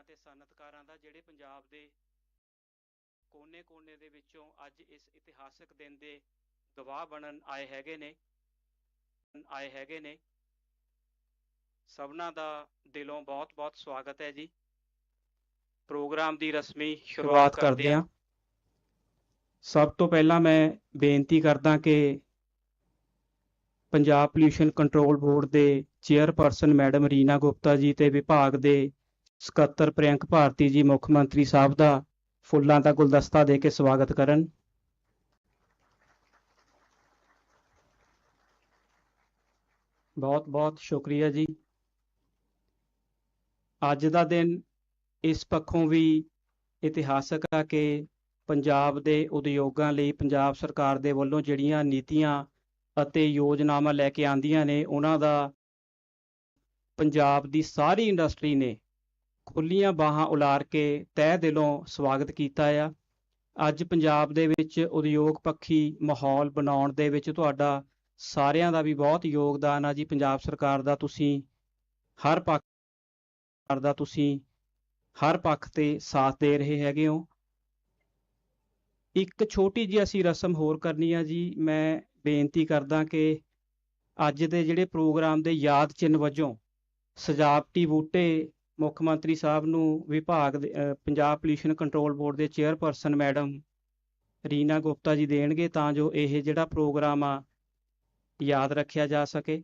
ਵਪਾਰੀਆਂ ਤੇ ਸਨਅਤਕਾਰਾਂ ਦਾ ਜਿਹੜੇ ਪੰਜਾਬ ਦੇ ਕੋਨੇ-ਕੋਨੇ ਦੇ ਵਿੱਚੋਂ ਅੱਜ ਇਸ ਇਤਿਹਾਸਕ ਦਿਨ ਦੇ ਗਵਾਹ ਬਣਨ ਆਏ ਹੈਗੇ ਨੇ ਆਏ ਹੈਗੇ ਨੇ। ਸਭਨਾਂ ਦਾ ਦਿਲੋਂ ਬਹੁਤ-ਬਹੁਤ ਸਵਾਗਤ ਹੈ ਜੀ। ਪ੍ਰੋਗਰਾਮ ਦੀ ਰਸਮੀ ਸ਼ੁਰੂਆਤ ਕਰਦੇ ਹਾਂ। ਸਭ ਤੋਂ ਪਹਿਲਾਂ ਮੈਂ ਬੇਨਤੀ ਕਰਦਾ ਕਿ ਪੰਜਾਬ ਪੋਲਿਊਸ਼ਨ ਕੰਟਰੋਲ ਬੋਰਡ ਦੇ ਚੇਅਰਪਰਸਨ ਮੈਡਮ ਰੀਨਾ ਗੁਪਤਾ ਜੀ ਤੇ ਵਿਭਾਗ ਦੇ ਸਕੱਤਰ ਪ੍ਰਿਅੰਕ ਭਾਰਤੀ ਜੀ, ਮੁੱਖ ਮੰਤਰੀ ਸਾਹਿਬ ਦਾ ਫੁੱਲਾਂ ਦਾ ਗੁਲਦਸਤਾ ਦੇ ਕੇ ਸਵਾਗਤ ਕਰਨ। ਬਹੁਤ ਬਹੁਤ ਸ਼ੁਕਰੀਆ ਜੀ। ਅੱਜ ਦਾ ਦਿਨ ਇਸ ਪੱਖੋਂ ਵੀ ਇਤਿਹਾਸਕ ਆ ਕਿ ਪੰਜਾਬ ਦੇ ਉਦਯੋਗਾਂ ਲਈ ਪੰਜਾਬ ਸਰਕਾਰ ਦੇ ਵੱਲੋਂ ਜਿਹੜੀਆਂ ਨੀਤੀਆਂ ਅਤੇ ਯੋਜਨਾਵਾਂ ਲੈ ਕੇ ਆਂਦੀਆਂ ਨੇ, ਉਹਨਾਂ ਦਾ ਪੰਜਾਬ ਦੀ ਸਾਰੀ ਇੰਡਸਟਰੀ ਨੇ ਖੁੱਲੀਆਂ ਬਾਹਾਂ ਉਲਾਰ ਕੇ ਤਹਿ ਦਿਲੋਂ ਸਵਾਗਤ ਕੀਤਾ ਆ। ਅੱਜ ਪੰਜਾਬ ਦੇ ਵਿੱਚ ਉਦਯੋਗ ਪੱਖੀ ਮਾਹੌਲ ਬਣਾਉਣ ਦੇ ਵਿੱਚ ਤੁਹਾਡਾ ਸਾਰਿਆਂ ਦਾ ਵੀ ਬਹੁਤ ਯੋਗਦਾਨ ਆ ਜੀ। ਪੰਜਾਬ ਸਰਕਾਰ ਦਾ ਤੁਸੀਂ ਹਰ ਪੱਖ ਦਾ ਤੁਸੀਂ ਹਰ ਪੱਖ ਤੇ ਸਾਥ ਦੇ ਰਹੇ ਹੈਗੇ ਹੋ। ਇੱਕ ਛੋਟੀ ਜਿਹੀ ਅਸੀਂ ਰਸਮ ਹੋਰ ਕਰਨੀ ਆ ਜੀ। ਮੈਂ ਬੇਨਤੀ ਕਰਦਾ ਕਿ ਅੱਜ ਦੇ ਜਿਹੜੇ ਪ੍ਰੋਗਰਾਮ ਦੇ ਯਾਦ ਚਿੰਨ੍ਹ ਵਜੋਂ ਸਜਾਵਟੀ ਬੂਟੇ ਮੁੱਖ ਮੰਤਰੀ ਸਾਹਿਬ ਨੂੰ ਵਿਭਾਗ ਦੇ ਪੰਜਾਬ ਪੋਲਿਊਸ਼ਨ ਕੰਟਰੋਲ ਬੋਰਡ ਦੇ ਚੇਅਰਪਰਸਨ ਮੈਡਮ ਰੀਨਾ ਗੁਪਤਾ ਜੀ ਦੇਣਗੇ ਤਾਂ ਜੋ ਇਹ ਜਿਹੜਾ ਪ੍ਰੋਗਰਾਮ ਆ ਯਾਦ ਰੱਖਿਆ ਜਾ ਸਕੇ।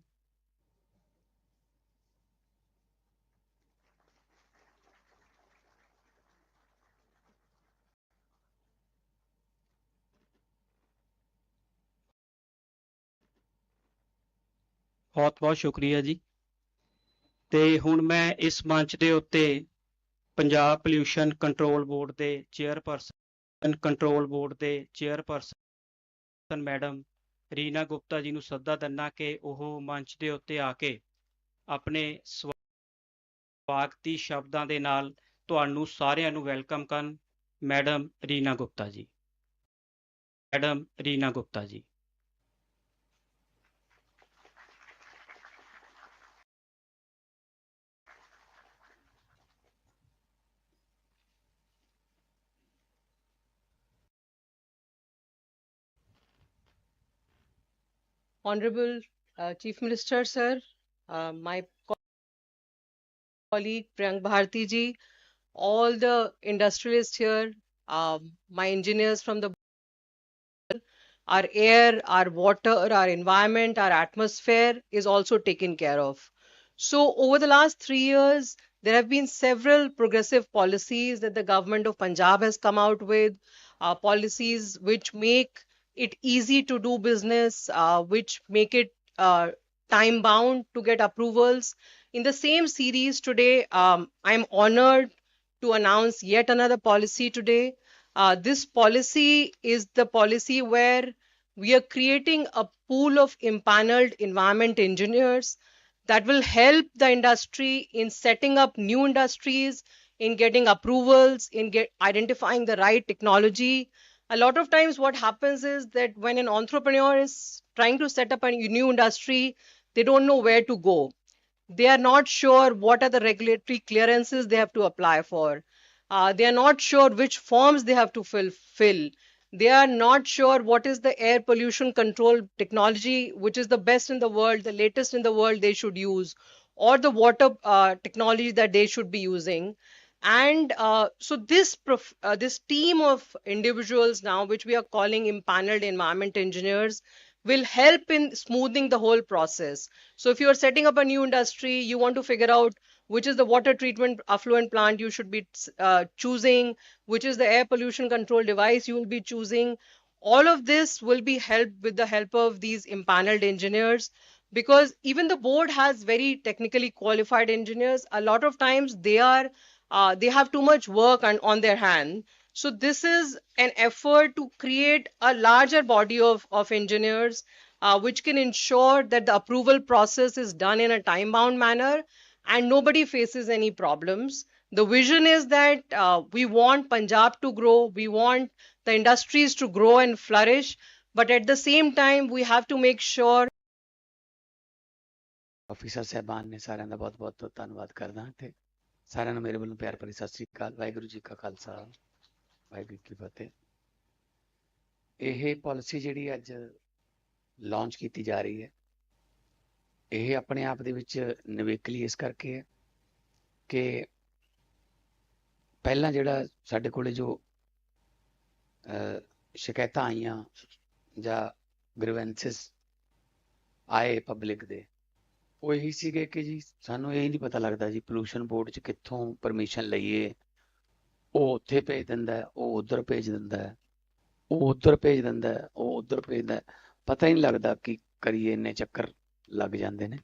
ਬਹੁਤ ਬਹੁਤ ਸ਼ੁਕਰੀਆ ਜੀ। ਤੇ ਹੁਣ ਮੈਂ ਇਸ ਮੰਚ ਦੇ ਉੱਤੇ ਪੰਜਾਬ ਪੋਲਿਊਸ਼ਨ ਕੰਟਰੋਲ ਬੋਰਡ ਦੇ ਚੇਅਰਪਰਸਨ ਕੰਟਰੋਲ ਬੋਰਡ ਦੇ ਚੇਅਰਪਰਸਨ ਮੈਡਮ ਰੀਨਾ ਗੁਪਤਾ ਜੀ ਨੂੰ ਸੱਦਾ ਦਿੰਨਾ ਕਿ ਉਹ ਮੰਚ ਦੇ ਉੱਤੇ ਆ ਕੇ ਆਪਣੇ ਸਵਾਗਤੀ ਸ਼ਬਦਾਂ ਦੇ ਨਾਲ ਤੁਹਾਨੂੰ ਸਾਰਿਆਂ ਨੂੰ ਵੈਲਕਮ ਕਰਨ ਮੈਡਮ ਰੀਨਾ ਗੁਪਤਾ ਜੀ। ਮੈਡਮ ਰੀਨਾ ਗੁਪਤਾ ਜੀ। Honorable uh, Chief Minister, sir, uh, my colleague Priyank Bharti ji, all the industrialists here, um, my engineers from the our air, our water, our environment, our atmosphere is also taken care of. So over the last three years, there have been several progressive policies that the government of Punjab has come out with, uh, policies which make it easy to do business, uh, which make it uh, time bound to get approvals. In the same series today, um, I'm honored to announce yet another policy today. Uh, this policy is the policy where we are creating a pool of impaneled environment engineers that will help the industry in setting up new industries, in getting approvals, in get identifying the right technology, a lot of times what happens is that when an entrepreneur is trying to set up a new industry they don't know where to go. They are not sure what are the regulatory clearances they have to apply for. Uh, they are not sure which forms they have to fulfill they are not sure what is the air pollution control technology which is the best in the world the latest in the world they should use or the water uh, technology that they should be using and uh, so this prof- uh, this team of individuals now which we are calling impaneled environment engineers will help in smoothing the whole process. So if you are setting up a new industry you want to figure out which is the water treatment affluent plant you should be uh, choosing which is the air pollution control device you will be choosing all of this will be helped with the help of these impaneled engineers. Because even the board has very technically qualified engineers a lot of times they are uh, they have too much work on, on their hand. So this is an effort to create a larger body of, of engineers uh, which can ensure that the approval process is done in a time bound manner and nobody faces any problems. The vision is that uh, we want Punjab to grow, we want the industries to grow and flourish, but at the same time, we have to make sure officer ਸਹਿਬਾਨ ਨੇ ਸਾਰਿਆਂ ਦਾ ਬਹੁਤ ਬਹੁਤ ਧੰਨਵਾਦ ਕਰਦਾ ਤੇ ਸਾਰਿਆਂ ਨੂੰ ਮੇਰੇ ਵੱਲੋਂ ਪਿਆਰ ਭਰੀ ਸਤਿ ਸ੍ਰੀ ਅਕਾਲ, ਵਾਹਿਗੁਰੂ ਜੀ ਕਾ ਖਾਲਸਾ, ਵਾਹਿਗੁਰੂ ਕੀ ਫਤਿਹ। ਇਹ ਪਾਲਿਸੀ ਜਿਹੜੀ ਅੱਜ ਲਾਂਚ ਕੀਤੀ ਜਾ ਰਹੀ ਹੈ, ਇਹ ਆਪਣੇ ਆਪ ਦੇ ਵਿੱਚ ਨਿਵੇਕਲੀ ਇਸ ਕਰਕੇ ਹੈ ਕਿ ਪਹਿਲਾਂ ਜਿਹੜਾ ਸਾਡੇ ਕੋਲੇ ਜੋ ਸ਼ਿਕਾਇਤਾਂ ਆਈਆਂ ਜਾਂ ਗ੍ਰੀਵੈਂਸਸ ਆਏ ਪਬਲਿਕ ਦੇ ਉਹ ਇਹੀ ਸੀਗੇ ਕਿ ਜੀ ਸਾਨੂੰ ਇਹ ਨਹੀਂ ਪਤਾ ਲੱਗਦਾ ਜੀ ਪੋਲੂਸ਼ਨ ਬੋਰਡ 'ਚ ਕਿੱਥੋਂ ਪਰਮਿਸ਼ਨ ਲਈਏ। ਉਹ ਉੱਥੇ ਭੇਜ ਦਿੰਦਾ ਉਹ ਉਧਰ ਭੇਜ ਦਿੰਦਾ ਉਹ ਉਧਰ ਭੇਜ ਦਿੰਦਾ ਉਹ ਉਧਰ ਭੇਜਦਾ ਹੈ। ਪਤਾ ਹੀ ਨਹੀਂ ਲੱਗਦਾ ਕਿ ਕਰੀਏ ਇੰਨੇ ਚੱਕਰ ਲੱਗ ਜਾਂਦੇ ਨੇ।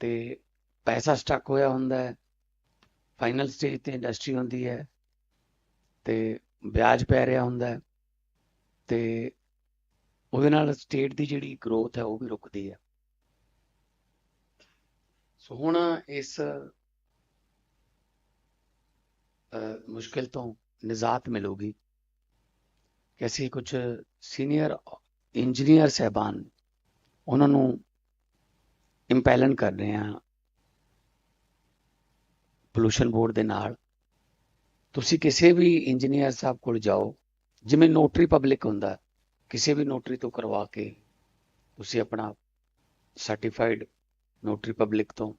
ਤੇ ਪੈਸਾ ਸਟਕ ਹੋਇਆ ਹੁੰਦਾ ਹੈ। ਫਾਈਨਲ ਸਟੇਜ ਤੇ ਇੰਡਸਟਰੀ ਹੁੰਦੀ ਹੈ। ਤੇ ਵਿਆਜ ਪੈ ਰਿਹਾ ਹੁੰਦਾ ਹੈ। ਤੇ ਉਹਦੇ ਨਾਲ ਸਟੇਟ ਦੀ ਜਿਹੜੀ ਗਰੋਥ ਹੈ ਉਹ ਵੀ ਰੁਕਦੀ ਹੈ। ਸੋ ਹੁਣ ਇਸ ਮੁਸ਼ਕਿਲ ਤੋਂ ਨਿਜਾਤ ਮਿਲੂਗੀ ਕਿ ਅਸੀਂ ਕੁਝ ਸੀਨੀਅਰ ਇੰਜੀਨੀਅਰ ਸਹਿਬਾਨ ਉਹਨਾਂ ਨੂੰ ਇੰਪੈਲਨ ਕਰ ਰਹੇ ਹਾਂ ਪੋਲੂਸ਼ਨ ਬੋਰਡ ਦੇ ਨਾਲ। ਤੁਸੀਂ ਕਿਸੇ ਵੀ ਇੰਜੀਨੀਅਰ ਸਾਹਿਬ ਕੋਲ ਜਾਓ, ਜਿਵੇਂ ਨੋਟਰੀ ਪਬਲਿਕ ਹੁੰਦਾ, ਕਿਸੇ ਵੀ ਨੋਟਰੀ ਤੋਂ ਕਰਵਾ ਕੇ ਤੁਸੀਂ ਆਪਣਾ ਸਰਟੀਫਾਈਡ ਨੋਟਰੀ ਪਬਲਿਕ ਤੋਂ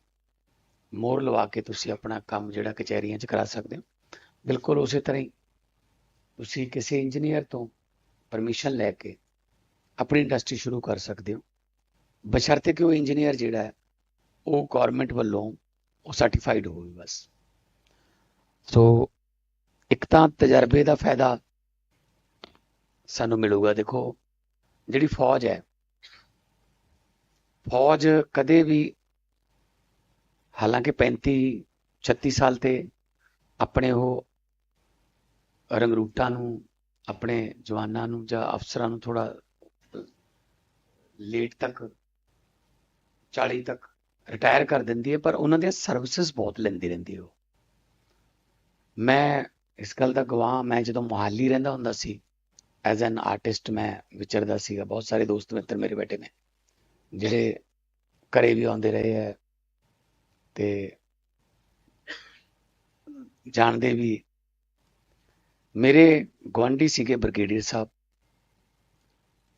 ਮੋਹਰ ਲਵਾ ਕੇ ਤੁਸੀਂ ਆਪਣਾ ਕੰਮ ਜਿਹੜਾ ਕਚਹਿਰੀਆਂ 'ਚ ਕਰਾ ਸਕਦੇ ਹੋ। ਬਿਲਕੁਲ ਉਸੇ ਤਰ੍ਹਾਂ ਹੀ ਤੁਸੀਂ ਕਿਸੇ ਇੰਜੀਨੀਅਰ ਤੋਂ ਪਰਮਿਸ਼ਨ ਲੈ ਕੇ ਆਪਣੀ ਇੰਡਸਟਰੀ ਸ਼ੁਰੂ ਕਰ ਸਕਦੇ ਹੋ। ਬਸ਼ਰਤੇ ਕਿ ਉਹ ਇੰਜੀਨੀਅਰ ਜਿਹੜਾ ਹੈ, ਉਹ ਗਵਰਨਮੈਂਟ ਵੱਲੋਂ ਉਹ ਸਰਟੀਫਾਈਡ ਹੋਵੇ ਬਸ। ਸੋ ਇੱਕ ਤਾਂ ਤਜਰਬੇ ਦਾ ਫਾਇਦਾ ਸਾਨੂੰ ਮਿਲੂਗਾ। ਦੇਖੋ, ਜਿਹੜੀ ਫੌਜ ਹੈ, ਫੌਜ ਕਦੇ ਵੀ ਹਾਲਾਂਕਿ 35 36 ਸਾਲ ਤੇ ਆਪਣੇ ਉਹ ਰੰਗਰੂਟਾਂ ਨੂੰ, ਆਪਣੇ ਜਵਾਨਾਂ ਨੂੰ ਜਾਂ ਅਫਸਰਾਂ ਨੂੰ ਥੋੜਾ ਲੇਟ ਤੱਕ 40 ਤੱਕ ਰਿਟਾਇਰ ਕਰ ਦਿੰਦੀ ਹੈ, ਪਰ ਉਹਨਾਂ ਦੀਆਂ ਸਰਵਿਸਿਜ਼ ਬਹੁਤ ਲੈਂਦੀ ਰਹਿੰਦੀ ਹੈ ਉਹ। ਮੈਂ ਇਸ ਗੱਲ ਦਾ ਗਵਾਹ, ਮੈਂ ਜਦੋਂ ਮੁਹਾਲੀ ਰਹਿੰਦਾ ਹੁੰਦਾ ਸੀ ਐਜ਼ ਐਨ ਆਰਟਿਸਟ ਮੈਂ ਵਿਚਰਦਾ ਸੀਗਾ, ਬਹੁਤ ਸਾਰੇ ਦੋਸਤ ਮਿੱਤਰ ਮੇਰੇ ਬੈਠੇ ਨੇ, ਜਿਹੜੇ ਘਰੇ ਵੀ ਆਉਂਦੇ ਰਹੇ ਹੈ ਤੇ ਜਾਣਦੇ ਵੀ ਮੇਰੇ ਗਵਾਂਢੀ ਸੀਗੇ ਬ੍ਰਿਗੇਡੀਅਰ ਸਾਹਿਬ।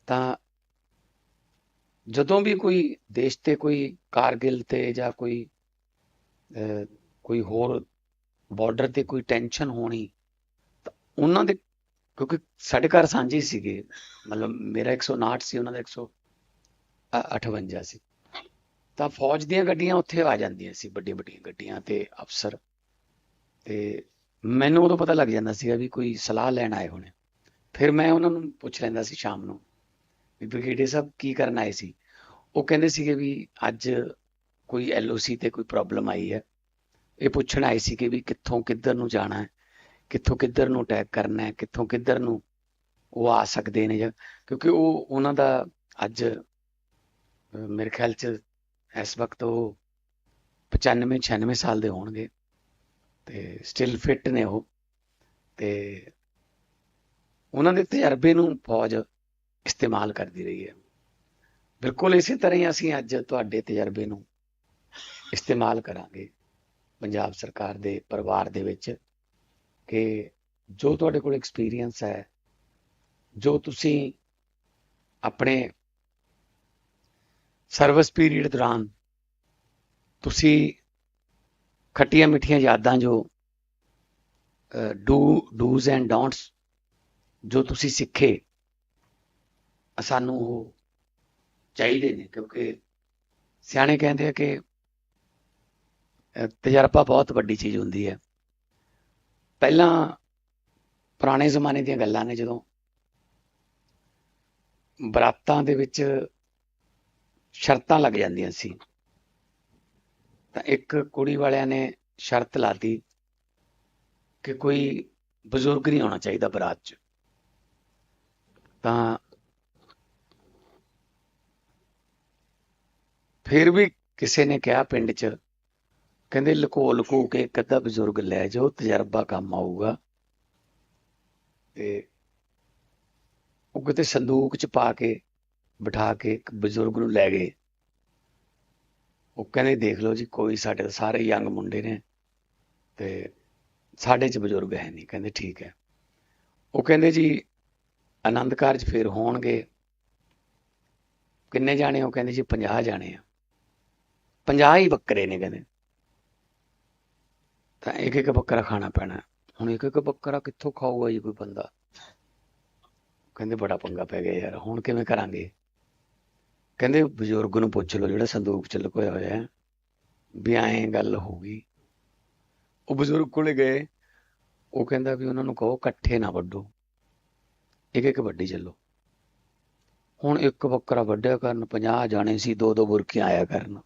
ਤਾਂ ਜਦੋਂ ਵੀ ਕੋਈ ਦੇਸ਼ ਤੇ ਕੋਈ ਕਾਰਗਿਲ ਤੇ ਜਾਂ ਕੋਈ ਕੋਈ ਹੋਰ ਬਾਰਡਰ ਤੇ ਕੋਈ ਟੈਨਸ਼ਨ ਹੋਣੀ, ਤਾਂ ਉਹਨਾਂ ਦੇ ਕਿਉਂਕਿ ਸਾਡੇ ਘਰ ਸਾਂਝੇ ਸੀਗੇ, ਮਤਲਬ ਮੇਰਾ 159 ਸੀ ਉਹਨਾਂ ਦਾ 158 ਸੀ। ਤਾਂ ਫੌਜ ਦੀਆਂ ਗੱਡੀਆਂ ਉੱਥੇ ਆ ਜਾਂਦੀਆਂ ਸੀ, ਵੱਡੀਆਂ ਵੱਡੀਆਂ ਗੱਡੀਆਂ ਤੇ ਅਫਸਰ। ਤੇ ਮੈਨੂੰ ਉਦੋਂ ਪਤਾ ਲੱਗ ਜਾਂਦਾ ਸੀਗਾ ਵੀ ਕੋਈ ਸਲਾਹ ਲੈਣ ਆਏ ਹੋਣੇ। ਫਿਰ ਮੈਂ ਉਹਨਾਂ ਨੂੰ ਪੁੱਛ ਲੈਂਦਾ ਸੀ ਸ਼ਾਮ ਨੂੰ ਵੀ ਬ੍ਰਿਗੇਡੀਅਰ ਸਾਹਿਬ ਕੀ ਕਰਨ ਆਏ ਸੀ। ਉਹ ਕਹਿੰਦੇ ਸੀਗੇ ਵੀ ਅੱਜ ਕੋਈ ਐਲਓਸੀ ਤੇ ਕੋਈ ਪ੍ਰੋਬਲਮ ਆਈ ਹੈ। ਇਹ ਪੁੱਛਣ ਆਏ ਸੀ ਕਿ ਵੀ ਕਿੱਥੋਂ ਕਿੱਧਰ ਨੂੰ ਜਾਣਾ ਹੈ, ਕਿੱਥੋਂ ਕਿੱਧਰ ਨੂੰ ਅਟੈਕ ਕਰਨਾ ਹੈ, ਕਿੱਥੋਂ ਕਿੱਧਰ ਨੂੰ ਉਹ ਆ ਸਕਦੇ ਨੇ ਜਾਂ ਕਿਉਂਕਿ ਉਹ ਉਹਨਾਂ ਦਾ ਅੱਜ ਮੇਰੇ ਖਿਆਲ 'ਚ ਇਸ ਵਕਤ ਉਹ 95 96 ਸਾਲ ਦੇ ਹੋਣਗੇ ਤੇ ਸਟਿਲ ਫਿੱਟ ਨੇ ਉਹ ਤੇ ਉਹਨਾਂ ਦੇ ਤਜਰਬੇ ਨੂੰ ਫੌਜ ਇਸਤੇਮਾਲ ਕਰਦੀ ਰਹੀ ਹੈ। ਬਿਲਕੁਲ ਇਸੇ ਤਰ੍ਹਾਂ ਹੀ ਅਸੀਂ ਅੱਜ ਤੁਹਾਡੇ ਤਜਰਬੇ ਨੂੰ ਇਸਤੇਮਾਲ ਕਰਾਂਗੇ ਪੰਜਾਬ ਸਰਕਾਰ ਦੇ ਪਰਿਵਾਰ ਦੇ ਵਿੱਚ ਕਿ ਜੋ ਤੁਹਾਡੇ ਕੋਲ ਐਕਸਪੀਰੀਅੰਸ ਹੈ, ਜੋ ਤੁਸੀਂ ਆਪਣੇ ਸਰਵਿਸ ਪੀਰੀਅਡ ਦੌਰਾਨ ਤੁਸੀਂ ਖੱਟੀਆਂ ਮਿੱਠੀਆਂ ਯਾਦਾਂ ਜੋ ਡੂ, ਡੂਜ਼ ਐਂਡ ਡੋਂਟਸ ਜੋ ਤੁਸੀਂ ਸਿੱਖੇ ਸਾਨੂੰ ਉਹ ਚਾਹੀਦੇ ਨੇ ਕਿਉਂਕਿ ਸਿਆਣੇ ਕਹਿੰਦੇ ਆ ਕਿ ਤਜਰਬਾ ਬਹੁਤ ਵੱਡੀ ਚੀਜ਼ ਹੁੰਦੀ ਹੈ। ਪਹਿਲਾਂ ਪੁਰਾਣੇ ਜ਼ਮਾਨੇ ਦੀਆਂ ਗੱਲਾਂ ਨੇ ਜਦੋਂ ਬਰਾਤਾਂ ਦੇ ਵਿੱਚ ਸ਼ਰਤਾਂ ਲੱਗ ਜਾਂਦੀਆਂ ਸੀ। ਤਾਂ ਇੱਕ ਕੁੜੀ ਵਾਲਿਆਂ ਨੇ ਸ਼ਰਤ ਲਾਤੀ ਕਿ ਕੋਈ ਬਜ਼ੁਰਗ ਨਹੀਂ ਆਉਣਾ ਚਾਹੀਦਾ ਬਰਾਤ 'ਚ। ਤਾਂ ਫਿਰ ਵੀ ਕਿਸੇ ਨੇ ਕਿਹਾ ਪਿੰਡ 'ਚ, ਕਹਿੰਦੇ ਲੁਕੋ ਲੁਕੋ ਕੇ ਇੱਕ ਅੱਧਾ ਬਜ਼ੁਰਗ ਲੈ ਜਾਓ, ਤਜਰਬਾ ਕੰਮ ਆਊਗਾ। ਤੇ ਉਹ ਕਿਤੇ ਸੰਦੂਕ 'ਚ ਪਾ ਕੇ ਬਿਠਾ ਕੇ ਇੱਕ ਬਜ਼ੁਰਗ ਨੂੰ ਲੈ ਗਏ। ਉਹ ਕਹਿੰਦੇ, ਦੇਖ ਲਓ ਜੀ, ਕੋਈ ਸਾਡੇ ਸਾਰੇ ਯੰਗ ਮੁੰਡੇ ਨੇ ਤੇ ਸਾਡੇ ਚ ਬਜ਼ੁਰਗ ਹੈ ਨਹੀਂ। ਕਹਿੰਦੇ, ਠੀਕ ਹੈ। ਉਹ ਕਹਿੰਦੇ, ਜੀ, ਆਨੰਦ ਕਾਰਜ ਫੇਰ ਹੋਣਗੇ। ਕਿੰਨੇ ਜਾਣੇ ਉਹ ਕਹਿੰਦੇ, ਜੀ 50 ਜਾਣੇ ਆ। 50 ਹੀ ਬੱਕਰੇ ਨੇ ਕਹਿੰਦੇ। ਤਾਂ ਇੱਕ ਇੱਕ ਬੱਕਰਾ ਖਾਣਾ ਪੈਣਾ। ਹੁਣ ਇੱਕ ਇੱਕ ਬੱਕਰਾ ਕਿੱਥੋਂ ਖਾਊਗਾ ਜੀ ਕੋਈ ਬੰਦਾ? ਕਹਿੰਦੇ, ਬੜਾ ਪੰਗਾ ਪੈ ਗਿਆ ਯਾਰ, ਹੁਣ ਕਿਵੇਂ ਕਰਾਂਗੇ? ਕਹਿੰਦੇ ਬਜ਼ੁਰਗ ਨੂੰ ਪੁੱਛ ਲਓ ਜਿਹੜਾ ਸੰਦੂਕ ਚ ਲੁਕੋਇਆ ਹੋਇਆ ਹੈ, ਵੀ ਐਂ ਗੱਲ ਹੋ ਗਈ। ਉਹ ਬਜ਼ੁਰਗ ਕੋਲੇ ਗਏ, ਉਹ ਕਹਿੰਦਾ ਵੀ ਉਹਨਾਂ ਨੂੰ ਕਹੋ ਇਕੱਠੇ ਨਾ ਵੱਢੋ ਇੱਕ ਇੱਕ ਵੱਡੀ ਚੱਲੋ। ਹੁਣ ਇੱਕ ਬੱਕਰਾ ਵੱਢਿਆ ਕਰਨ 50 ਜਾਣੇ ਸੀ, ਦੋ ਦੋ ਬੁਰਕੀਆਂ ਆਇਆ ਕਰਨ।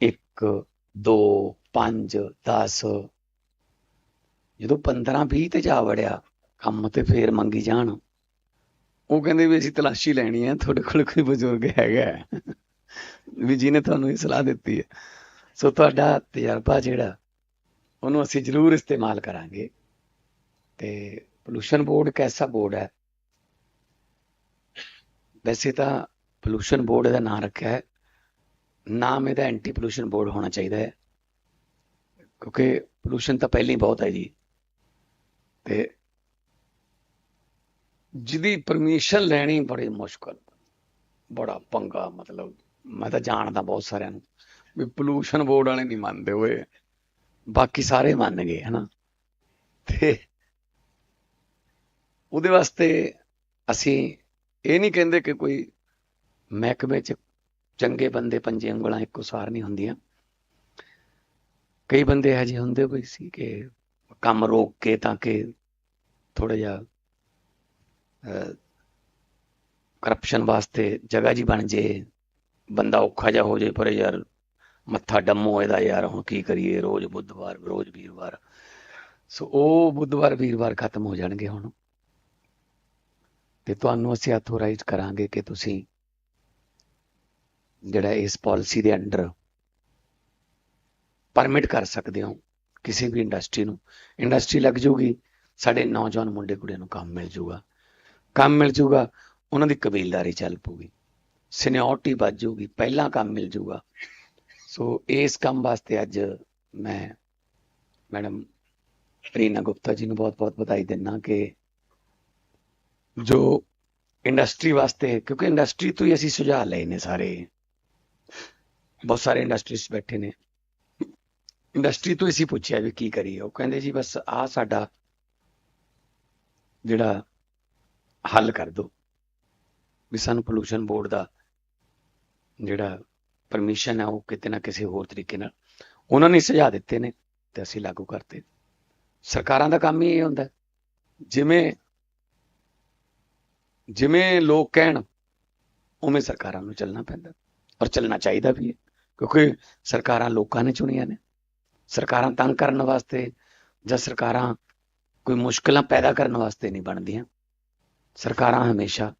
ਇੱਕ, ਦੋ, ਪੰਜ 10 ਜਦੋਂ 15 20 ਤੇ ਜਾ ਵੜਿਆ, ਕੰਮ ਤੇ ਫੇਰ ਮੰਗੀ ਜਾਣ। ਉਹ ਕਹਿੰਦੇ ਵੀ ਅਸੀਂ ਤਲਾਸ਼ੀ ਲੈਣੀ ਹੈ, ਤੁਹਾਡੇ ਕੋਲ ਕੋਈ ਬਜ਼ੁਰਗ ਹੈਗਾ ਵੀ ਜਿਹਨੇ ਤੁਹਾਨੂੰ ਇਹ ਸਲਾਹ ਦਿੱਤੀ ਹੈ। ਸੋ ਤੁਹਾਡਾ ਤਜਰਬਾ ਜਿਹੜਾ, ਉਹਨੂੰ ਅਸੀਂ ਜ਼ਰੂਰ ਇਸਤੇਮਾਲ ਕਰਾਂਗੇ। ਤੇ ਪੋਲੂਸ਼ਨ ਬੋਰਡ ਇੱਕ ਐਸਾ ਬੋਰਡ ਹੈ। ਵੈਸੇ ਤਾਂ ਪੋਲੂਸ਼ਨ ਬੋਰਡ ਦਾ ਨਾਮ ਰੱਖਿਆ ਹੈ। ਨਾਮ ਇਹਦਾ ਐਂਟੀ ਪੋਲੂਸ਼ਨ ਬੋਰਡ ਹੋਣਾ ਚਾਹੀਦਾ ਹੈ। ਕਿਉਂਕਿ ਪੋਲੂਸ਼ਨ ਤਾਂ ਪਹਿਲਾਂ ਹੀ ਬਹੁਤ ਹੈ ਜੀ। ਤੇ ਜਿਹਦੀ ਪਰਮਿਸ਼ਨ ਲੈਣੀ ਬੜੀ ਮੁਸ਼ਕਲ। ਬੜਾ ਪੰਗਾ ਮਤਲਬ, ਮੈਂ ਤਾਂ ਜਾਣਦਾ ਬਹੁਤ ਸਾਰਿਆਂ ਨੂੰ ਵੀ ਪੋਲੂਸ਼ਨ ਬੋਰਡ ਵਾਲੇ ਨਹੀਂ ਮੰਨਦੇ ਹੋਏ ਬਾਕੀ ਸਾਰੇ ਮੰਨ ਗਏ, ਹਨਾ? ਤੇ ਉਹਦੇ ਵਾਸਤੇ ਅਸੀਂ ਇਹ ਨਹੀਂ ਕਹਿੰਦੇ ਕਿ ਕੋਈ ਮਹਿਕਮੇ 'ਚ ਚੰਗੇ ਬੰਦੇ ਪੰਜੇ ਉਂਗਲਾਂ ਇੱਕੋ ਸਾਰ ਨਹੀਂ ਹੁੰਦੀਆਂ। ਕਈ ਬੰਦੇ ਇਹੋ ਜਿਹੇ ਹੁੰਦੇ ਕੋਈ ਸੀ ਕਿ ਕੰਮ ਰੋਕ ਕੇ ਤਾਂ ਕਿ ਥੋੜਾ ਜਿਹਾ ਕਰਪਸ਼ਨ ਵਾਸਤੇ ਜਗ੍ਹਾ ਜੀ ਬਣ ਜੇ, ਬੰਦਾ ਔਖਾ ਜਿਹਾ ਹੋ ਜੇ, ਪਰ ਯਾਰ ਮੱਥਾ ਡੰਮੋ ਇਹਦਾ ਯਾਰ, ਹੁਣ ਕੀ ਕਰੀਏ, ਰੋਜ਼ ਬੁੱਧਵਾਰ, ਰੋਜ਼ ਵੀਰਵਾਰ। ਸੋ ਉਹ ਬੁੱਧਵਾਰ, ਵੀਰਵਾਰ ਖਤਮ ਹੋ ਜਾਣਗੇ ਹੁਣ। ਤੇ ਤੁਹਾਨੂੰ ਅਸੀਂ ਅਥੋਰਾਈਜ਼ ਕਰਾਂਗੇ ਕਿ ਤੁਸੀਂ ਜਿਹੜਾ ਇਸ ਪਾਲਿਸੀ ਦੇ ਅੰਡਰ ਪਰਮਿਟ ਕਰ ਸਕਦੇ ਹੋ ਕਿਸੇ ਵੀ ਇੰਡਸਟਰੀ ਨੂੰ। ਇੰਡਸਟਰੀ ਲੱਗ ਜੂਗੀ, ਸਾਡੇ ਨੌਜਵਾਨ ਮੁੰਡੇ ਕੁੜੀਆਂ ਨੂੰ ਕੰਮ ਮਿਲ ਜੂਗਾ। ਕੰਮ ਮਿਲ ਜਾਊਗਾ ਉਹਨਾਂ ਦੀ ਕਬੀਲਦਾਰੀ ਚੱਲ ਪਊਗੀ। ਸੀਨੀਅਰਟੀ ਵੱਧ ਜੂਗੀ, ਪਹਿਲਾਂ ਕੰਮ ਮਿਲ ਜੂਗਾ। ਸੋ ਇਸ ਕੰਮ ਵਾਸਤੇ ਅੱਜ ਮੈਂ ਮੈਡਮ ਪ੍ਰੀਨਾ ਗੁਪਤਾ ਜੀ ਨੂੰ ਬਹੁਤ-ਬਹੁਤ ਵਧਾਈ ਦਿੰਦਾ ਕਿ ਜੋ ਇੰਡਸਟਰੀ ਵਾਸਤੇ, ਕਿਉਂਕਿ ਇੰਡਸਟਰੀ ਤੋਂ ਹੀ ਅਸੀਂ ਸੁਝਾਅ ਲਏ ਨੇ ਸਾਰੇ। ਬਹੁਤ ਸਾਰੇ ਇੰਡਸਟਰੀਸ ਬੈਠੇ ਨੇ। ਇੰਡਸਟਰੀ ਤੋਂ ਅਸੀਂ ਪੁੱਛਿਆ ਵੀ ਕੀ ਕਰੀਏ। ਉਹ ਕਹਿੰਦੇ ਜੀ ਬਸ ਆ ਸਾਡਾ ਜਿਹੜਾ ਹੱਲ ਕਰ ਦਿਓ ਵੀ ਸਾਨੂੰ ਪੋਲੂਸ਼ਨ ਬੋਰਡ ਦਾ ਜਿਹੜਾ ਪਰਮਿਸ਼ਨ ਹੈ ਉਹ ਕਿਤੇ ਨਾ ਕਿਸੇ ਹੋਰ ਤਰੀਕੇ ਨਾਲ ਉਹਨਾਂ ਨੇ ਸੁਝਾਅ ਦਿੱਤੇ ਨੇ ਤੇ ਅਸੀਂ ਲਾਗੂ ਕਰਤੇ। ਸਰਕਾਰਾਂ ਦਾ ਕੰਮ ਹੀ ਇਹ ਹੁੰਦਾ। ਜਿਵੇਂ ਜਿਵੇਂ ਲੋਕ ਕਹਿਣ, ਉਵੇਂ ਸਰਕਾਰਾਂ ਨੂੰ ਚੱਲਣਾ ਪੈਂਦਾ ਔਰ ਚੱਲਣਾ ਚਾਹੀਦਾ ਵੀ ਹੈ, ਕਿਉਂਕਿ ਸਰਕਾਰਾਂ ਲੋਕਾਂ ਨੇ ਚੁਣੀਆਂ ਨੇ। ਸਰਕਾਰਾਂ ਤੰਗ ਕਰਨ ਵਾਸਤੇ ਜਾਂ ਸਰਕਾਰਾਂ ਕੋਈ ਮੁਸ਼ਕਲਾਂ ਪੈਦਾ ਕਰਨ ਵਾਸਤੇ ਨਹੀਂ ਬਣਦੀਆਂ। ਸਰਕਾਰਾਂ ਹਮੇਸ਼ਾ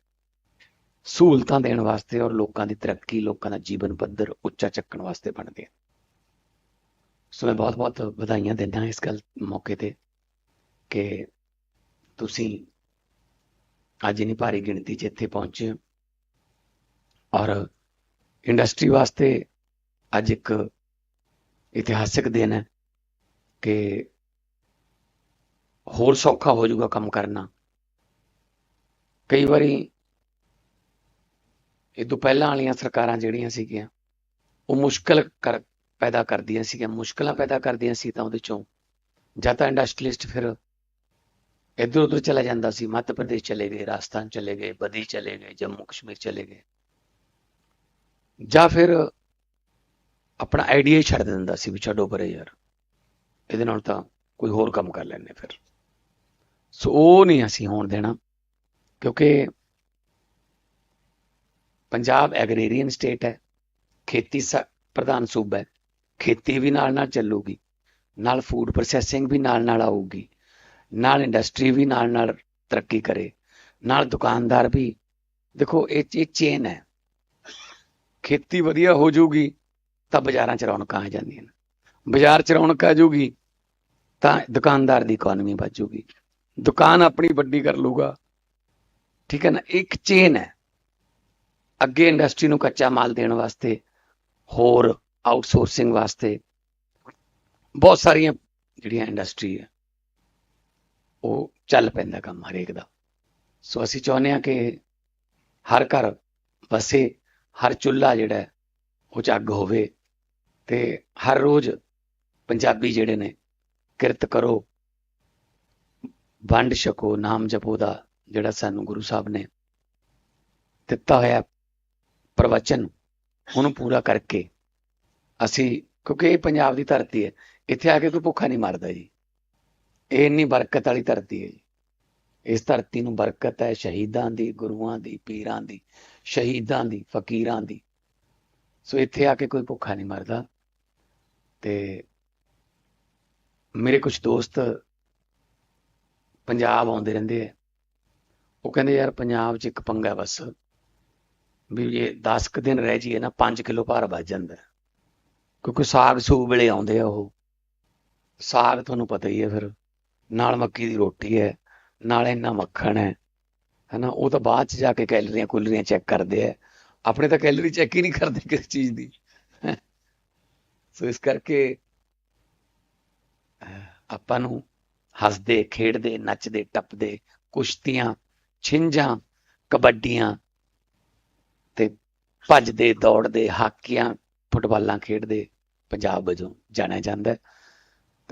ਸਹੂਲਤਾਂ ਦੇਣ ਵਾਸਤੇ ਔਰ ਲੋਕਾਂ ਦੀ ਤਰੱਕੀ, ਲੋਕਾਂ ਦਾ ਜੀਵਨ ਪੱਧਰ ਉੱਚਾ ਚੱਕਣ ਵਾਸਤੇ ਬਣਦੀਆਂ ਸੋ ਮੈਂ ਬਹੁਤ-ਬਹੁਤ ਵਧਾਈਆਂ ਦਿੰਦਾ ਇਸ ਗੱਲ ਮੌਕੇ ਤੇ ਕਿ ਤੁਸੀਂ ਅੱਜ ਇਨੀ ਭਾਰੀ ਗਿਣਤੀ 'ਚ ਇੱਥੇ ਪਹੁੰਚੇ ਹੋ ਔਰ ਇੰਡਸਟਰੀ ਵਾਸਤੇ ਅੱਜ ਇੱਕ ਇਤਿਹਾਸਿਕ ਦਿਨ ਹੈ ਕਿ ਹੋਰ ਸੌਖਾ ਹੋ ਜਾਊਗਾ ਕੰਮ ਕਰਨਾ। ਕਈ ਵਾਰੀ ਇਹ ਤੋਂ ਪਹਿਲਾਂ ਵਾਲੀਆਂ ਸਰਕਾਰਾਂ ਜਿਹੜੀਆਂ ਸੀਗੀਆਂ, ਉਹ ਮੁਸ਼ਕਲ ਕਰ ਪੈਦਾ ਕਰਦੀਆਂ ਸੀਗੀਆਂ, ਮੁਸ਼ਕਲਾਂ ਪੈਦਾ ਕਰਦੀਆਂ ਸੀ ਤਾਂ ਉਹਦੇ ਚੋਂ ਜਾਂ ਤਾਂ ਇੰਡਸਟਰੀਲਿਸਟ ਫਿਰ ਇੱਧਰ ਉੱਧਰ ਚਲਾ ਜਾਂਦਾ ਸੀ, ਮੱਧ ਪ੍ਰਦੇਸ਼ ਚਲੇ ਗਏ, ਰਾਜਸਥਾਨ ਚਲੇ ਗਏ, ਬਦੀ ਚਲੇ ਗਏ, ਜੰਮੂ ਕਸ਼ਮੀਰ ਚਲੇ ਗਏ। ਜਾਂ ਫਿਰ ਆਪਣਾ ਆਈਡੀਆ ਹੀ ਛੱਡ ਦਿੰਦਾ ਸੀ ਵੀ ਛੱਡੋ ਪਰੇ ਯਾਰ, ਇਹਦੇ ਨਾਲ ਤਾਂ ਕੋਈ ਹੋਰ ਕੰਮ ਕਰ ਲੈਣੇ ਫਿਰ। ਸੋ ਉਹ ਨਹੀਂ ਅਸੀਂ ਹੋਣ ਦੇਣਾ। ਕਿਉਂਕਿ ਪੰਜਾਬ ਐਗਰੀਰੀਅਨ ਸਟੇਟ ਹੈ, ਖੇਤੀ ਪ੍ਰਧਾਨ ਸੂਬਾ ਹੈ, ਖੇਤੀ ਵੀ ਨਾਲ ਨਾਲ ਚੱਲੂਗੀ, ਨਾਲ ਫੂਡ ਪ੍ਰੋਸੈਸਿੰਗ ਵੀ ਨਾਲ ਨਾਲ ਆਊਗੀ, ਨਾਲ ਇੰਡਸਟਰੀ ਵੀ ਨਾਲ ਨਾਲ ਤਰੱਕੀ ਕਰੇ, ਨਾਲ ਦੁਕਾਨਦਾਰ ਵੀ, ਦੇਖੋ ਇਹ ਇਹ ਚੇਨ ਹੈ। ਖੇਤੀ ਵਧੀਆ ਹੋ ਜਾਊਗੀ, ਤਾਂ ਬਾਜ਼ਾਰਾਂ 'ਚ ਰੌਣਕਾਂ ਆ ਜਾਂਦੀਆਂ ਨੇ। ਬਾਜ਼ਾਰ 'ਚ ਰੌਣਕ ਆ ਜਾਊਗੀ, ਤਾਂ ਦੁਕਾਨਦਾਰ ਦੀ ਇਕਨੋਮੀ ਵੱਜੂਗੀ ਦੁਕਾਨ ਆਪਣੀ ਵੱਡੀ ਕਰ ਲੂਗਾ ਠੀਕ ਹੈ ਨਾ, ਇੱਕ ਚੇਨ ਹੈ। ਅੱਗੇ ਇੰਡਸਟਰੀ ਨੂੰ ਕੱਚਾ ਮਾਲ ਦੇਣ ਵਾਸਤੇ, ਹੋਰ ਆਊਟਸੋਰਸਿੰਗ ਵਾਸਤੇ ਬਹੁਤ ਸਾਰੀਆਂ ਜਿਹੜੀਆਂ ਇੰਡਸਟਰੀ ਹੈ, ਉਹ ਚੱਲ ਪੈਂਦਾ ਕੰਮ ਹਰੇਕ ਦਾ। ਸੋ ਅਸੀਂ ਚਾਹੁੰਦੇ ਹਾਂ ਕਿ ਹਰ ਘਰ ਵਸੇ, ਹਰ ਚੁੱਲ੍ਹਾ ਜਿਹੜਾ ਉਹ 'ਚ ਅੱਗ ਹੋਵੇ ਤੇ ਹਰ ਰੋਜ਼ ਪੰਜਾਬੀ ਜਿਹੜੇ ਨੇ ਕਿਰਤ ਕਰੋ, ਵੰਡ ਛਕੋ, ਨਾਮ ਜਪੋ ਦਾ ਜਿਹੜਾ ਸਾਨੂੰ ਗੁਰੂ ਸਾਹਿਬ ਨੇ ਦਿੱਤਾ ਹੋਇਆ ਪ੍ਰਵਚਨ ਉਹਨੂੰ ਪੂਰਾ ਕਰਕੇ ਅਸੀਂ, ਕਿਉਂਕਿ ਇਹ ਪੰਜਾਬ ਦੀ ਧਰਤੀ ਹੈ, ਇੱਥੇ ਆ ਕੇ ਕੋਈ ਭੁੱਖਾ ਨਹੀਂ ਮਰਦਾ ਜੀ। ਇਹ ਇੰਨੀ ਬਰਕਤ ਵਾਲੀ ਧਰਤੀ ਹੈ ਜੀ। ਇਸ ਧਰਤੀ ਨੂੰ ਬਰਕਤ ਹੈ ਸ਼ਹੀਦਾਂ ਦੀ, ਗੁਰੂਆਂ ਦੀ, ਪੀਰਾਂ ਦੀ, ਸ਼ਹੀਦਾਂ ਦੀ, ਫਕੀਰਾਂ ਦੀ। ਸੋ ਇੱਥੇ ਆ ਕੇ ਕੋਈ ਭੁੱਖਾ ਨਹੀਂ ਮਰਦਾ। ਤੇ ਮੇਰੇ ਕੁਝ ਦੋਸਤ ਪੰਜਾਬ ਆਉਂਦੇ ਰਹਿੰਦੇ ਆ। ਉਹ ਕਹਿੰਦੇ ਯਾਰ ਪੰਜਾਬ 'ਚ ਇੱਕ ਪੰਗਾ ਬਸ। ਵੀ ਇਹ 10 ਕੁ ਦਿਨ ਰਹਿ ਜੀਏ ਨਾ 5 ਕਿਲੋ ਭਾਰ ਵੱਜ ਜਾਂਦਾ। ਕਿਉਂਕਿ ਸਾਗ ਸੂਬ ਵੇਲੇ ਆਉਂਦੇ ਆ ਉਹ। ਸਾਗ ਤੁਹਾਨੂੰ ਪਤਾ ਹੀ ਹੈ ਫਿਰ। ਨਾਲ ਮੱਕੀ ਦੀ ਰੋਟੀ ਹੈ, ਨਾਲ ਇੰਨਾ ਮੱਖਣ ਹੈ। ਹਨਾ, ਉਹ ਤਾਂ ਬਾਅਦ ਚ ਜਾ ਕੇ ਕੈਲਰੀਆਂ ਕੁਲਰੀਆਂ ਚੈੱਕ ਕਰਦੇ ਆ। ਆਪਣੇ ਤਾਂ ਕੈਲਰੀ ਚੈੱਕ ਹੀ ਨਹੀਂ ਕਰਦੇ ਕਿਸੇ ਚੀਜ਼ ਦੀ। ਸੋ ਇਸ ਕਰਕੇ ਆਪਾਂ ਨੂੰ ਹੱਸਦੇ, ਖੇਡਦੇ, ਨੱਚਦੇ, ਟੱਪਦੇ ਕੁਸ਼ਤੀਆਂ ਛਿੰਝਾਂ, ਕਬੱਡੀਆਂ ਤੇ ਭੱਜਦੇ, ਦੌੜਦੇ, ਹਾਕੀਆਂ, ਫੁੱਟਬਾਲਾਂ ਖੇਡਦੇ, ਪੰਜਾਬ ਵਜੋਂ ਜਾਣਿਆ ਜਾਂਦਾ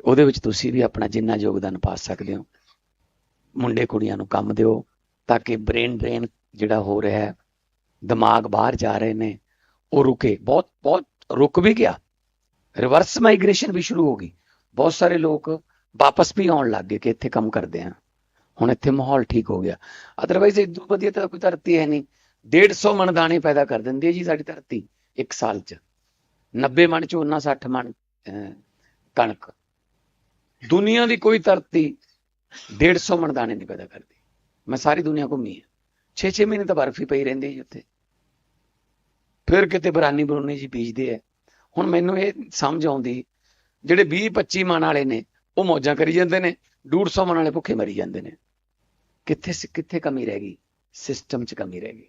ਉਹਦੇ ਵਿੱਚ ਤੁਸੀਂ ਵੀ ਆਪਣਾ ਜਿੰਨਾ ਯੋਗਦਾਨ ਪਾ ਸਕਦੇ ਹੋ। ਮੁੰਡੇ ਕੁੜੀਆਂ ਨੂੰ ਕੰਮ ਦਿਓ ਤਾਂ ਕਿ ਬ੍ਰੇਨ ਡਰੇਨ ਜਿਹੜਾ ਹੋ ਰਿਹਾ ਹੈ, ਦਿਮਾਗ ਬਾਹਰ ਜਾ ਰਹੇ ਨੇ, ਉਹ ਰੁਕੇ। ਬਹੁਤ ਬਹੁਤ ਰੁਕ ਵੀ ਗਿਆ। ਰਿਵਰਸ ਮਾਈਗ੍ਰੇਸ਼ਨ ਵੀ ਸ਼ੁਰੂ ਹੋ ਗਈ। ਬਹੁਤ ਸਾਰੇ ਲੋਕ ਵਾਪਸ ਵੀ ਆਉਣ ਲੱਗ ਗਏ ਕਿ ਇੱਥੇ ਕੰਮ ਕਰਦੇ ਆ। ਹੁਣ ਇੱਥੇ ਮਾਹੌਲ ਠੀਕ ਹੋ ਗਿਆ। ਅਦਰਵਾਈਜ਼ ਇਦੋਂ ਵਧੀਆ ਤਾਂ ਕੋਈ ਧਰਤੀ ਹੈ ਨਹੀਂ। 150 ਮਣ ਦਾਣੇ ਪੈਦਾ ਕਰ ਦਿੰਦੀ ਹੈ ਜੀ ਸਾਡੀ ਧਰਤੀ ਇੱਕ ਸਾਲ 'ਚ। 90 ਮਣ ਝੋਨਾ 60 ਮਣ ਅਹ, ਕਣਕ। ਦੁਨੀਆ ਦੀ ਕੋਈ ਧਰਤੀ 150 ਮਣ ਦਾਣੇ ਨਹੀਂ ਪੈਦਾ ਕਰਦੀ। ਮੈਂ ਸਾਰੀ ਦੁਨੀਆ ਘੁੰਮੀ ਹੈ 6-6 ਮਹੀਨੇ ਤਾਂ ਬਰਫ਼ ਹੀ ਪਈ ਰਹਿੰਦੀ ਹੈ ਜੀ ਉੱਥੇ। ਫਿਰ ਕਿਤੇ ਬਰਾਨੀ ਬਰੂਨੀ ਜੀ ਬੀਜਦੇ ਆ। ਹੁਣ ਮੈਨੂੰ ਇਹ ਸਮਝ ਆਉਂਦੀ ਜਿਹੜੇ 20-25 ਮਣ ਵਾਲੇ ਨੇ ਉਹ ਮੌਜਾਂ ਕਰੀ ਜਾਂਦੇ ਨੇ। ਡੂੜ ਸੌਣ ਵਾਲੇ ਭੁੱਖੇ ਮਰੀ ਜਾਂਦੇ ਨੇ। ਕਿੱਥੇ ਕਿੱਥੇ ਕਮੀ ਰਹਿ ਗਈ? ਸਿਸਟਮ 'ਚ ਕਮੀ ਰਹਿ ਗਈ।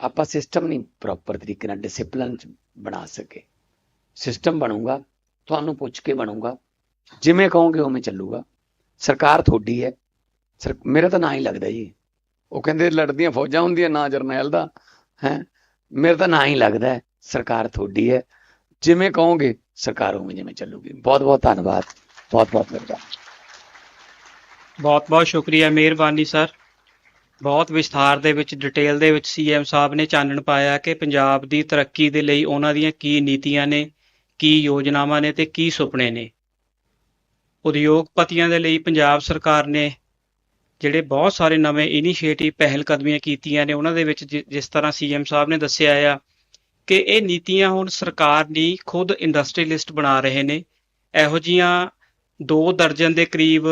ਆਪਾਂ ਸਿਸਟਮ ਨਹੀਂ ਪ੍ਰੋਪਰ ਤਰੀਕੇ ਨਾਲ ਡਿਸਪਲਿਨ 'ਚ ਬਣਾ ਸਕੇ। ਸਿਸਟਮ ਬਣੂਗਾ, ਤੁਹਾਨੂੰ ਪੁੱਛ ਕੇ ਬਣੂਗਾ। ਜਿਵੇਂ ਕਹੋਗੇ ਉਵੇਂ ਚੱਲੂਗਾ। ਸਰਕਾਰ ਤੁਹਾਡੀ ਹੈ। ਸਰ, ਮੇਰਾ ਤਾਂ ਨਾਂ ਹੀ ਲੱਗਦਾ ਜੀ। ਉਹ ਕਹਿੰਦੇ ਲੜਦੀਆਂ ਫੌਜਾਂ ਹੁੰਦੀਆਂ, ਨਾ ਜਰਨੈਲ ਦਾ। ਹੈ? ਮੇਰਾ ਤਾਂ ਨਾਂ ਹੀ ਲੱਗਦਾ ਸਰਕਾਰ ਤੁਹਾਡੀ ਹੈ। ਜਿਵੇਂ ਕਹੋਗੇ, ਸਰਕਾਰ ਉਵੇਂ ਜਿਵੇਂ ਚੱਲੂਗੀ। ਬਹੁਤ ਬਹੁਤ ਧੰਨਵਾਦ। ਬਹੁਤ ਬਹੁਤ ਮਿਹਰਬਾਨੀ। ਬਹੁਤ ਬਹੁਤ ਸ਼ੁਕਰੀਆ, ਮਿਹਰਬਾਨੀ ਸਰ। ਬਹੁਤ ਵਿਸਥਾਰ ਦੇ ਵਿੱਚ ਡਿਟੇਲ ਦੇ ਵਿੱਚ ਸੀਐਮ ਸਾਹਿਬ ਨੇ ਚਾਨਣ ਪਾਇਆ ਕਿ ਪੰਜਾਬ ਦੀ ਤਰੱਕੀ ਦੇ ਲਈ ਉਹਨਾਂ ਦੀਆਂ ਕੀ ਨੀਤੀਆਂ ਨੇ, ਕੀ ਯੋਜਨਾਵਾਂ ਨੇ ਤੇ ਕੀ ਸੁਪਨੇ ਨੇ। ਉਦਯੋਗਪਤੀਆਂ ਦੇ ਲਈ ਪੰਜਾਬ ਸਰਕਾਰ ਨੇ ਜਿਹੜੇ ਬਹੁਤ ਸਾਰੇ ਨਵੇਂ ਇਨੀਸ਼ੀਏਟਿਵ ਪਹਿਲ ਕਦਮੀਆਂ ਕੀਤੀਆਂ ਨੇ, ਉਹਨਾਂ ਦੇ ਵਿੱਚ ਜਿਸ ਤਰ੍ਹਾਂ ਸੀਐਮ ਸਾਹਿਬ ਨੇ ਦੱਸਿਆ ਆ ਕਿ ਇਹ ਨੀਤੀਆਂ ਹੁਣ ਸਰਕਾਰ ਦੀ ਖੁਦ ਇੰਡਸਟਰੀਲਿਸਟ ਬਣਾ ਰਹੇ ਨੇ। ਇਹੋ ਜੀਆਂ ਦੋ ਦਰਜਨ ਦੇ ਕਰੀਬ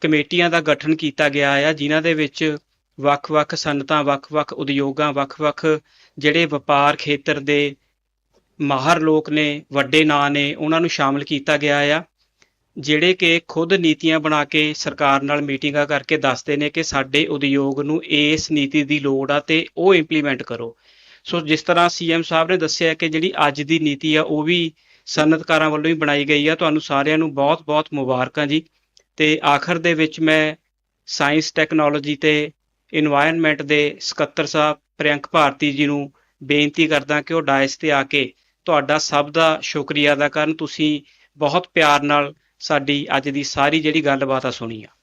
ਕਮੇਟੀਆਂ ਦਾ ਗਠਨ ਕੀਤਾ ਗਿਆ ਆ, ਜਿਨ੍ਹਾਂ ਦੇ ਵਿੱਚ ਵੱਖ-ਵੱਖ ਸਨਅਤਾਂ ਵੱਖ-ਵੱਖ ਉਦਯੋਗਾਂ ਵੱਖ-ਵੱਖ ਜਿਹੜੇ ਵਪਾਰ ਖੇਤਰ ਦੇ ਮਾਹਰ ਲੋਕ ਨੇ, ਵੱਡੇ ਨਾਂ ਨੇ, ਉਹਨਾਂ ਨੂੰ ਸ਼ਾਮਲ ਕੀਤਾ ਗਿਆ ਆ, ਜਿਹੜੇ ਕਿ ਖੁਦ ਨੀਤੀਆਂ ਬਣਾ ਕੇ ਸਰਕਾਰ ਨਾਲ ਮੀਟਿੰਗਾਂ ਕਰਕੇ ਦੱਸਦੇ ਨੇ ਕਿ ਸਾਡੇ ਉਦਯੋਗ ਨੂੰ ਇਸ ਨੀਤੀ ਦੀ ਲੋੜ ਆ ਤੇ ਉਹ ਇੰਪਲੀਮੈਂਟ ਕਰੋ। ਸੋ ਜਿਸ ਤਰ੍ਹਾਂ ਸੀਐਮ ਸਾਹਿਬ ਨੇ ਦੱਸਿਆ ਕਿ ਜਿਹੜੀ ਅੱਜ ਦੀ ਨੀਤੀ ਆ, ਉਹ ਵੀ ਸਨਅਤਕਾਰਾਂ ਵੱਲੋਂ ਹੀ ਬਣਾਈ ਗਈ ਆ, ਤੁਹਾਨੂੰ ਸਾਰਿਆਂ ਨੂੰ ਬਹੁਤ-ਬਹੁਤ ਮੁਬਾਰਕਾਂ ਜੀ। ਤੇ ਆਖਰ ਦੇ ਵਿੱਚ ਮੈਂ ਸਾਇੰਸ ਟੈਕਨੋਲੋਜੀ ਤੇ এনवायरमेंट ਦੇ ਸਕੱਤਰ ਸਾਹਿਬ ਪ੍ਰਿਅੰਕ ਭਾਰਤੀ ਜੀ ਨੂੰ ਬੇਨਤੀ ਕਰਦਾ ਕਿ ਉਹ ਡਾਇਸ ਤੇ ਆ ਕੇ ਤੁਹਾਡਾ ਸਭ ਦਾ ਸ਼ੁਕਰੀਆ ਅਦਾ ਕਰਨ। ਤੁਸੀਂ ਬਹੁਤ ਪਿਆਰ ਨਾਲ ਸਾਡੀ ਅੱਜ ਦੀ ਸਾਰੀ ਜਿਹੜੀ ਗੱਲਬਾਤ ਆ ਸੁਣੀ ਆ।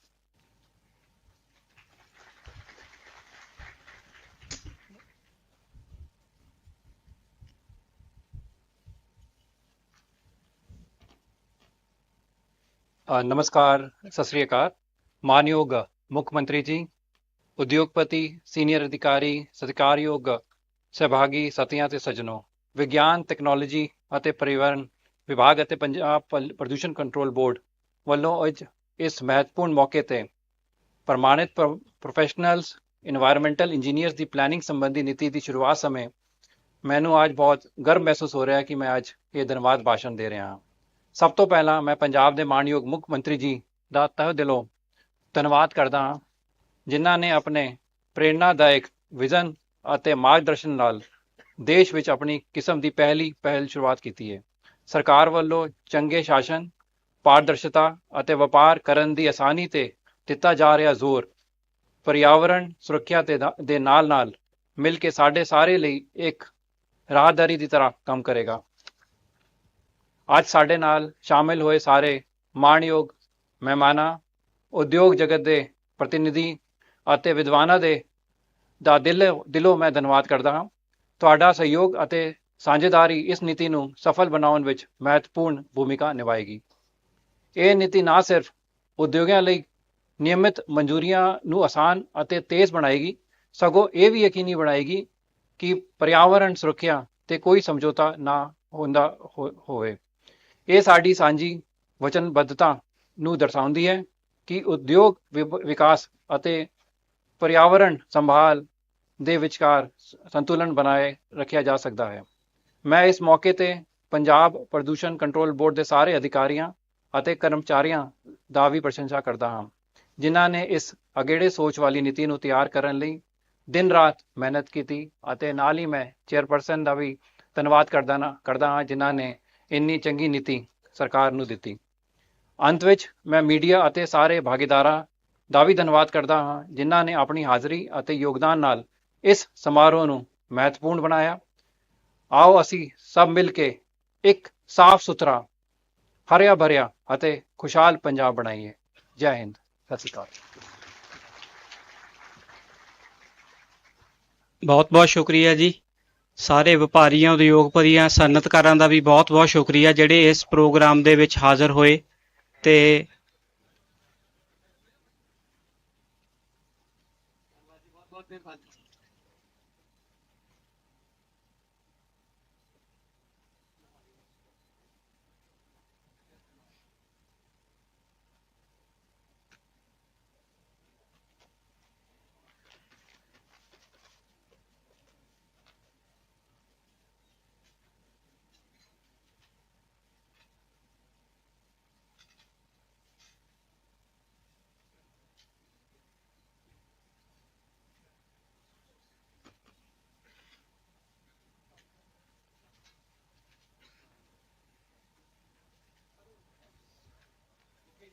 ਨਮਸਕਾਰ, ਸਤਿ ਸ੍ਰੀ ਅਕਾਲ। ਮਾਨਯੋਗ ਮੁੱਖ ਮੰਤਰੀ ਜੀ, ਉਦਯੋਗਪਤੀ, ਸੀਨੀਅਰ ਅਧਿਕਾਰੀ, ਸਤਿਕਾਰਯੋਗ ਸਹਿਭਾਗੀ ਸਤਿਆਂ ਤੇ ਸਜਣੋ, ਵਿਗਿਆਨ, ਟੈਕਨੋਲੋਜੀ ਅਤੇ ਪਰਿਵਰਤਨ ਵਿਭਾਗ ਅਤੇ ਪੰਜਾਬ ਪ੍ਰਦੂਸ਼ਣ ਕੰਟਰੋਲ ਬੋਰਡ ਵੱਲੋਂ ਅੱਜ ਇਸ ਮਹੱਤਵਪੂਰਨ ਮੌਕੇ ਤੇ ਪ੍ਰਮਾਣਿਤ ਪ੍ਰੋਫੈਸ਼ਨਲਸ এনवायरमेंटल ਇੰਜੀਨੀਅਰਸ ਦੀ ਪਲੈਨਿੰਗ ਸੰਬੰਧੀ ਨੀਤੀ ਦੀ ਸ਼ੁਰੂਆਤ ਸਮੇਂ ਮੈਨੂੰ ਅੱਜ ਬਹੁਤ ਗਰਵ ਮਹਿਸੂਸ ਹੋ ਰਿਹਾ ਹੈ ਕਿ ਮੈਂ ਅੱਜ ਇਹ ਧੰਨਵਾਦ ਭਾਸ਼ਣ ਦੇ ਰਿਹਾ ਹਾਂ। ਸਭ ਤੋਂ ਪਹਿਲਾਂ ਮੈਂ ਪੰਜਾਬ ਦੇ ਮਾਣਯੋਗ ਮੁੱਖ ਮੰਤਰੀ ਜੀ ਦਾ ਤਹਿ ਦਿਲੋਂ ਧੰਨਵਾਦ ਕਰਦਾ ਹਾਂ, ਜਿਨ੍ਹਾਂ ਨੇ ਆਪਣੇ ਪ੍ਰੇਰਣਾਦਾਇਕ ਵਿਜ਼ਨ ਅਤੇ ਮਾਰਗਦਰਸ਼ਨ ਨਾਲ ਦੇਸ਼ ਵਿੱਚ ਆਪਣੀ ਕਿਸਮ ਦੀ ਪਹਿਲੀ ਪਹਿਲ ਸ਼ੁਰੂਆਤ ਕੀਤੀ ਹੈ। ਸਰਕਾਰ ਵੱਲੋਂ ਚੰਗੇ ਸ਼ਾਸਨ, ਪਾਰਦਰਸ਼ਤਾ ਅਤੇ ਵਪਾਰ ਕਰਨ ਦੀ ਆਸਾਨੀ ਤੇ ਦਿੱਤਾ ਜਾ ਰਿਹਾ ਜ਼ੋਰ, ਪਰਿਆਵਰਣ ਸੁਰੱਖਿਆ ਤੇ ਦਾ- ਦੇ ਨਾਲ-ਨਾਲ ਮਿਲ ਕੇ ਸਾਡੇ ਸਾਰੇ ਲਈ ਇੱਕ ਰਾਹਦਾਰੀ ਦੀ ਤਰ੍ਹਾਂ ਕੰਮ ਕਰੇਗਾ। ਅੱਜ ਸਾਡੇ ਨਾਲ ਸ਼ਾਮਿਲ ਹੋਏ ਸਾਰੇ ਮਾਣਯੋਗ ਮਹਿਮਾਨਾਂ, ਉਦਯੋਗ ਜਗਤ ਦੇ ਪ੍ਰਤੀਨਿਧੀ ਅਤੇ ਵਿਦਵਾਨਾਂ ਦੇ ਦਾ ਦਿਲ, ਦਿਲੋਂ ਮੈਂ ਧੰਨਵਾਦ ਕਰਦਾ ਹਾਂ। ਤੁਹਾਡਾ ਸਹਿਯੋਗ ਅਤੇ ਸਾਂਝੇਦਾਰੀ ਇਸ ਨੀਤੀ ਨੂੰ ਸਫਲ ਬਣਾਉਣ ਵਿੱਚ ਮਹੱਤਵਪੂਰਨ ਭੂਮਿਕਾ ਨਿਭਾਏਗੀ। ਇਹ ਨੀਤੀ ਨਾ ਸਿਰਫ ਉਦਯੋਗਾਂ ਲਈ ਨਿਯਮਿਤ ਮਨਜ਼ੂਰੀਆਂ ਨੂੰ ਆਸਾਨ ਅਤੇ ਤੇਜ਼ ਬਣਾਏਗੀ, ਸਗੋਂ ਇਹ ਵੀ ਯਕੀਨੀ ਬਣਾਏਗੀ ਕਿ ਪਰਿਆਵਰਣ ਸੁਰੱਖਿਆ ਤੇ ਕੋਈ ਸਮਝੌਤਾ ਨਾ ਹੁੰਦਾ ਹੋ- ਹੋਵੇ। ਇਹ ਸਾਡੀ ਸਾਂਝੀ ਵਚਨਬੱਧਤਾ ਨੂੰ ਦਰਸਾਉਂਦੀ ਹੈ ਕਿ ਉਦਯੋਗ ਵਿਕਾਸ ਅਤੇ ਪਰਿਆਵਰਣ ਸੰਭਾਲ ਦੇ ਵਿਚਕਾਰ ਸੰਤੁਲਨ ਬਣਾਏ ਰੱਖਿਆ ਜਾ ਸਕਦਾ ਹੈ। ਮੈਂ ਇਸ ਮੌਕੇ ਤੇ ਪੰਜਾਬ ਪ੍ਰਦੂਸ਼ਣ ਕੰਟਰੋਲ ਬੋਰਡ ਦੇ ਸਾਰੇ ਅਧਿਕਾਰੀਆਂ ਅਤੇ ਕਰਮਚਾਰੀਆਂ ਦਾ ਵੀ ਪ੍ਰਸ਼ੰਸਾ ਕਰਦਾ ਹਾਂ, ਜਿਨ੍ਹਾਂ ਨੇ ਇਸ ਅਗੇੜੇ ਸੋਚ ਵਾਲੀ ਨੀਤੀ ਨੂੰ ਤਿਆਰ ਕਰਨ ਲਈ ਦਿਨ ਰਾਤ ਮਿਹਨਤ ਕੀਤੀ ਅਤੇ ਨਾਲ ਹੀ ਮੈਂ ਚੇਅਰਪਰਸਨ ਦਾ ਵੀ ਧੰਨਵਾਦ ਕਰਦਾ ਨਾ, ਕਰਦਾ ਹਾਂ, ਜਿਨ੍ਹਾਂ ਨੇ ਇੰਨੀ ਚੰਗੀ ਨੀਤੀ ਸਰਕਾਰ ਨੂੰ ਦਿੱਤੀ। ਅੰਤ ਵਿੱਚ ਮੈਂ ਮੀਡੀਆ ਅਤੇ ਸਾਰੇ ਭਾਗੀਦਾਰਾਂ ਦਾ ਵੀ ਧੰਨਵਾਦ ਕਰਦਾ ਹਾਂ, ਜਿਨ੍ਹਾਂ ਨੇ ਆਪਣੀ ਹਾਜ਼ਰੀ ਅਤੇ ਯੋਗਦਾਨ ਨਾਲ ਇਸ ਸਮਾਰੋਹ ਨੂੰ ਮਹੱਤਵਪੂਰਨ ਬਣਾਇਆ। ਆਓ ਅਸੀਂ ਸਭ ਮਿਲ ਕੇ ਇੱਕ ਸਾਫ਼ ਸੁਥਰਾ, ਹਰਿਆ ਭਰਿਆ ਅਤੇ ਖੁਸ਼ਹਾਲ ਪੰਜਾਬ ਬਣਾਈਏ। ਜੈ ਹਿੰਦ। ਸਤਿ ਸ਼੍ਰੀ ਅਕਾਲ। ਬਹੁਤ ਬਹੁਤ ਸ਼ੁਕਰੀਆ ਜੀ। ਸਾਰੇ ਵਪਾਰੀਆਂ, ਉਦਯੋਗਪਤੀਆਂ ਸਨਅਤਕਾਰਾਂ ਦਾ ਵੀ ਬਹੁਤ ਬਹੁਤ ਸ਼ੁਕਰੀਆ ਜਿਹੜੇ ਇਸ ਪ੍ਰੋਗਰਾਮ ਦੇ ਵਿੱਚ ਹਾਜ਼ਰ ਹੋਏ ਤੇ